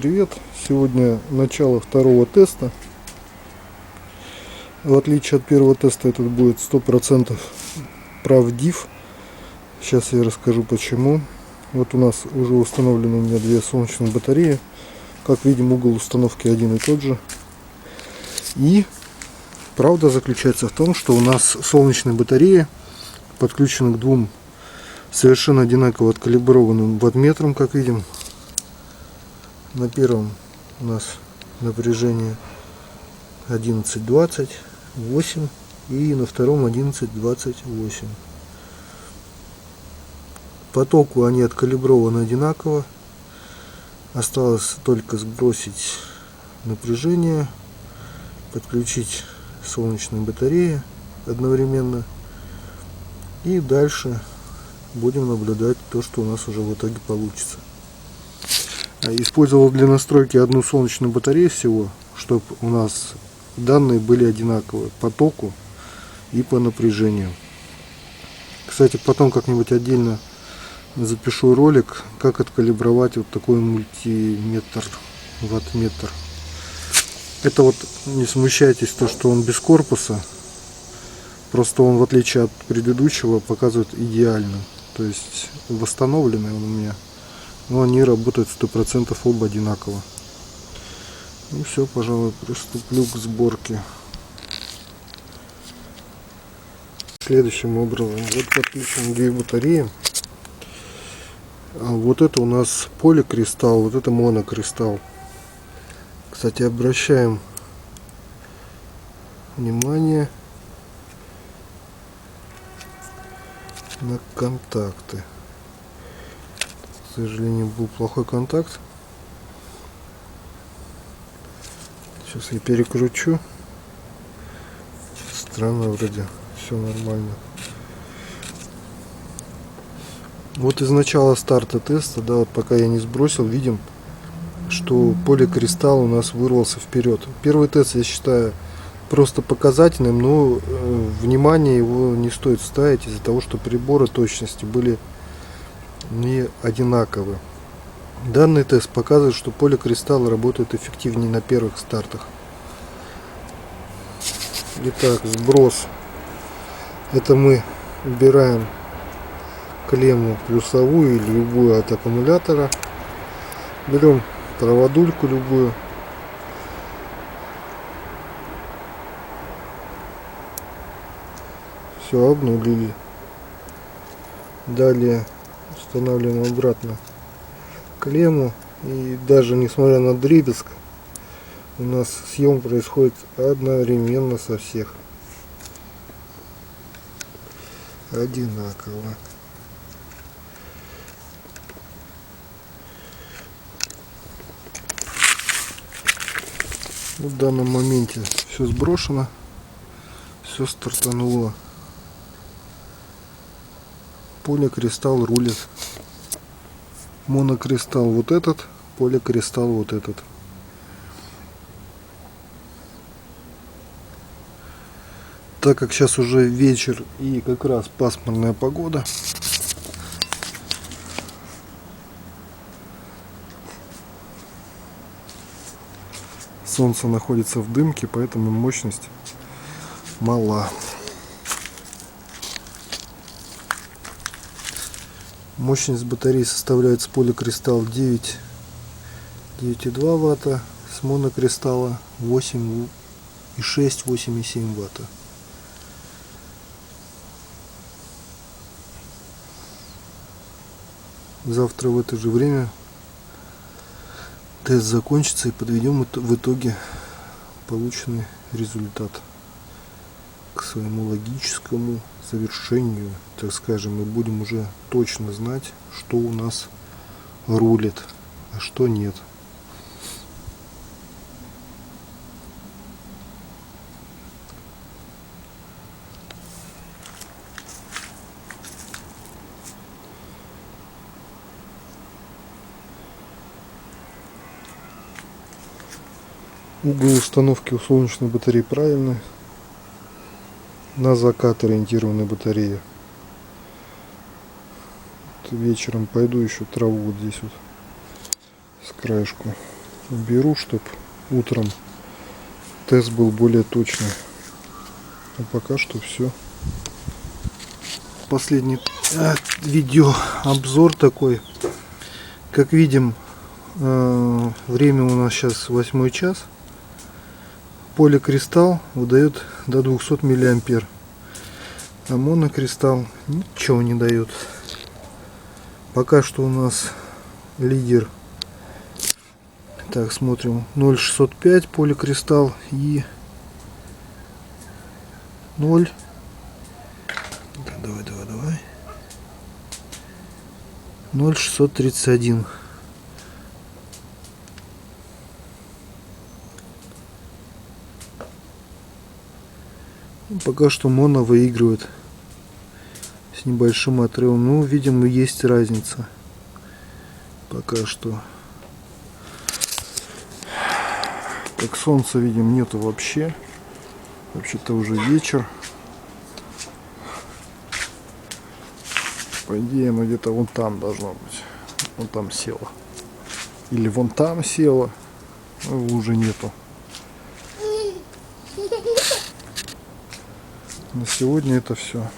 Привет! Сегодня начало второго теста. В отличие от первого теста этот будет 100% правдив. Сейчас я расскажу почему. Вот у нас уже установлены у меня две солнечные батареи. Как видим угол установки один и тот же. И правда заключается в том, что у нас солнечные батареи подключены к двум совершенно одинаково откалиброванным ваттметрам, как видим. На первом у нас напряжение 11.20, 8 и на втором 11.28. Потоку они откалиброваны одинаково. Осталось только сбросить напряжение, подключить солнечные батареи одновременно. И дальше будем наблюдать то, что у нас уже в итоге получится. Использовал для настройки одну солнечную батарею всего, чтобы у нас данные были одинаковые по току и по напряжению. Кстати, потом как-нибудь отдельно запишу ролик, как откалибровать вот такой мультиметр, ваттметр. Это вот не смущайтесь, то что он без корпуса, просто он в отличие от предыдущего показывает идеально. То есть восстановленный он у меня но они работают 100% оба одинаково. И все, пожалуй, приступлю к сборке. Следующим образом, вот подключим две батареи. А вот это у нас поликристалл, вот это монокристалл. Кстати, обращаем внимание на контакты сожалению, был плохой контакт. Сейчас я перекручу. Странно вроде. Все нормально. Вот из начала старта теста, да, вот пока я не сбросил, видим, что поликристалл у нас вырвался вперед. Первый тест я считаю просто показательным, но э, внимание его не стоит ставить из-за того, что приборы точности были не одинаковы. Данный тест показывает, что поликристаллы работают эффективнее на первых стартах. Итак, сброс. Это мы убираем клемму плюсовую или любую от аккумулятора. Берем проводульку любую. Все обнулили. Далее устанавливаем обратно клемму и даже несмотря на дребезг у нас съем происходит одновременно со всех. Одинаково. В данном моменте все сброшено все стартануло поликристалл рулит. Монокристалл вот этот, поликристалл вот этот. Так как сейчас уже вечер и как раз пасмурная погода, солнце находится в дымке, поэтому мощность мала. Мощность батареи составляет с поликристалл 9 9,2 ватта, с монокристалла 8 и 6 8,7 ватта. Завтра в это же время тест закончится и подведем в итоге полученный результат к своему логическому завершению, так скажем, мы будем уже точно знать, что у нас рулит, а что нет. Угол установки у солнечной батареи правильный на закат ориентированной батареи. Вот вечером пойду еще траву вот здесь вот с краешку беру, чтобы утром тест был более точный. А пока что все. Последний э, видео обзор такой. Как видим, э, время у нас сейчас восьмой час. Поликристалл выдает до 200 миллиампер. А монокристалл ничего не дает. Пока что у нас лидер. Так, смотрим. 0,605 поликристалл и 0. Да, давай, давай, давай. 0,631. Пока что моно выигрывает с небольшим отрывом. Ну, видимо, есть разница. Пока что. Так, солнца, видим, нету вообще. Вообще-то уже вечер. По идее, оно где-то вон там должно быть. Вон там село. Или вон там село. Его уже нету. На сегодня это все.